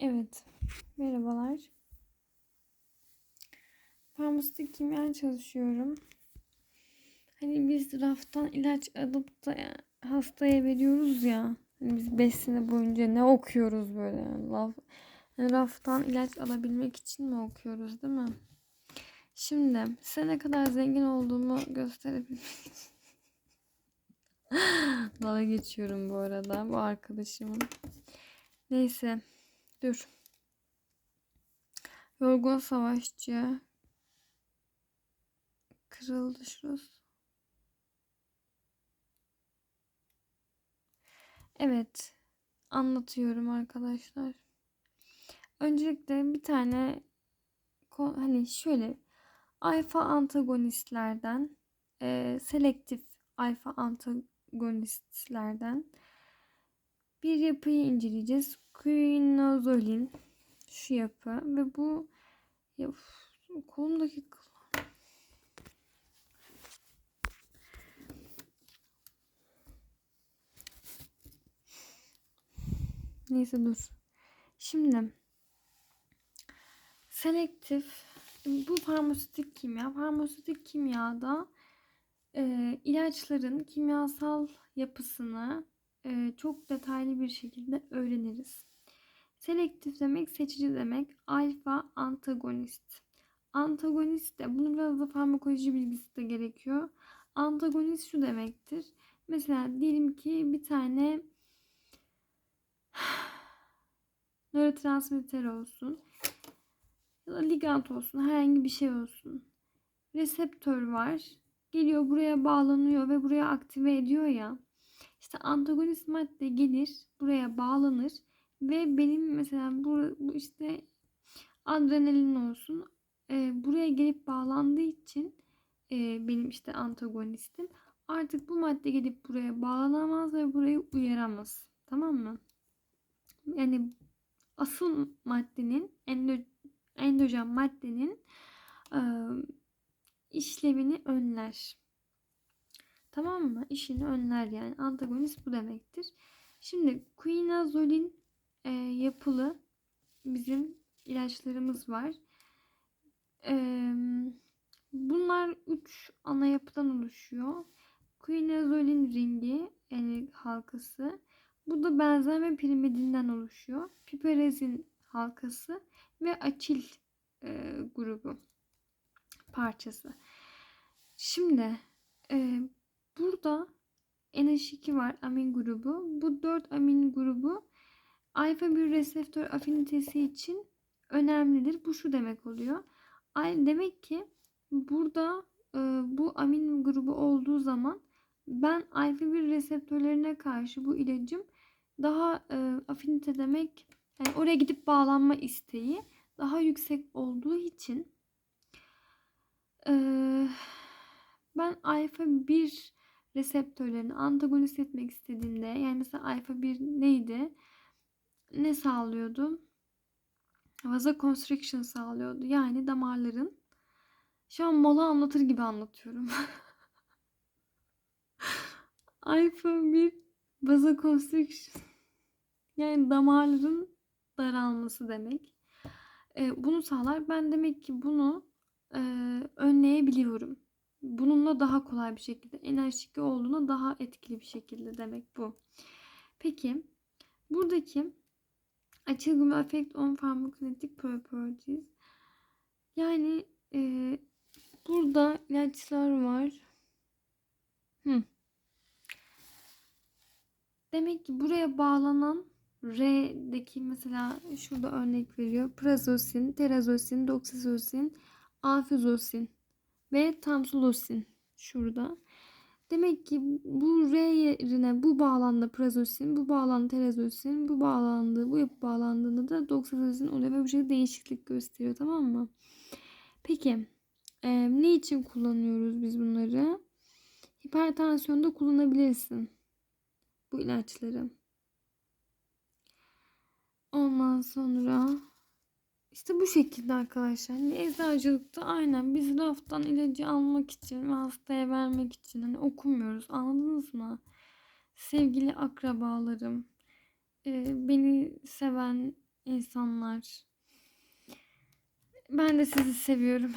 Evet. Merhabalar. Farmasötik kimya çalışıyorum. Hani biz raftan ilaç alıp da hastaya veriyoruz ya. Hani biz 5 sene boyunca ne okuyoruz böyle yani laf. hani raftan ilaç alabilmek için mi okuyoruz değil mi? Şimdi size ne kadar zengin olduğumu gösterebilmek için. Dalga geçiyorum bu arada bu arkadaşımın. Neyse. Dur. Yorgun savaşçı. Kırıldı şurası. Evet. Anlatıyorum arkadaşlar. Öncelikle bir tane hani şöyle alfa antagonistlerden e, selektif alfa antagonistlerden bir yapıyı inceleyeceğiz. Quinozolin şu yapı ve bu ya, kolumdaki Neyse dur. Şimdi selektif bu farmasötik kimya. Farmasötik kimyada e, ilaçların kimyasal yapısını çok detaylı bir şekilde öğreniriz. Selektif demek seçici demek. Alfa antagonist. Antagonist de bunu biraz da farmakoloji bilgisi de gerekiyor. Antagonist şu demektir. Mesela diyelim ki bir tane nörotransmitter olsun ya da ligand olsun herhangi bir şey olsun. Reseptör var. Geliyor buraya bağlanıyor ve buraya aktive ediyor ya. İşte antagonist madde gelir buraya bağlanır ve benim mesela bu, bu işte adrenalin olsun e, buraya gelip bağlandığı için e, benim işte antagonistim artık bu madde gelip buraya bağlanamaz ve burayı uyaramaz. Tamam mı? Yani asıl maddenin endo, endojen maddenin e, işlevini önler. Tamam mı? İşini önler yani. Antagonist bu demektir. Şimdi quinazolin e, yapılı bizim ilaçlarımız var. E, bunlar üç ana yapıdan oluşuyor. Quinazolin ringi yani halkası. Bu da benzen ve pirimidin'den oluşuyor. Piperezin halkası ve açil e, grubu parçası. Şimdi burada NH2 var amin grubu. Bu 4 amin grubu alfa 1 reseptör afinitesi için önemlidir. Bu şu demek oluyor. Demek ki burada e, bu amin grubu olduğu zaman ben alfa 1 reseptörlerine karşı bu ilacım daha e, afinite demek yani oraya gidip bağlanma isteği daha yüksek olduğu için e, ben alfa 1 reseptörlerini antagonist etmek istediğimde yani mesela alfa 1 neydi? Ne sağlıyordu? Vasoconstriction sağlıyordu. Yani damarların şu an mola anlatır gibi anlatıyorum. alfa 1 vasoconstriction yani damarların daralması demek. E, bunu sağlar. Ben demek ki bunu e, önleyebiliyorum. Bununla daha kolay bir şekilde enerjik olduğuna daha etkili bir şekilde demek bu. Peki buradaki açılımı affect on pharmacokinetic properties yani e, burada ilaçlar var. Hı. Demek ki buraya bağlanan R'deki mesela şurada örnek veriyor. Prazosin, terazosin, doksitosin, afizosin ve tamsulosin şurada. Demek ki bu R yerine bu bağlandı prazosin, bu bağlandı terazosin, bu bağlandı, bu yapı bağlandığında da doksitosin oluyor ve bu şekilde değişiklik gösteriyor tamam mı? Peki e, ne için kullanıyoruz biz bunları? Hipertansiyonda kullanabilirsin bu ilaçları. Ondan sonra işte bu şekilde arkadaşlar. Hani eczacılıkta aynen biz raftan ilacı almak için ve hastaya vermek için hani okumuyoruz. Anladınız mı? Sevgili akrabalarım, e, beni seven insanlar. Ben de sizi seviyorum.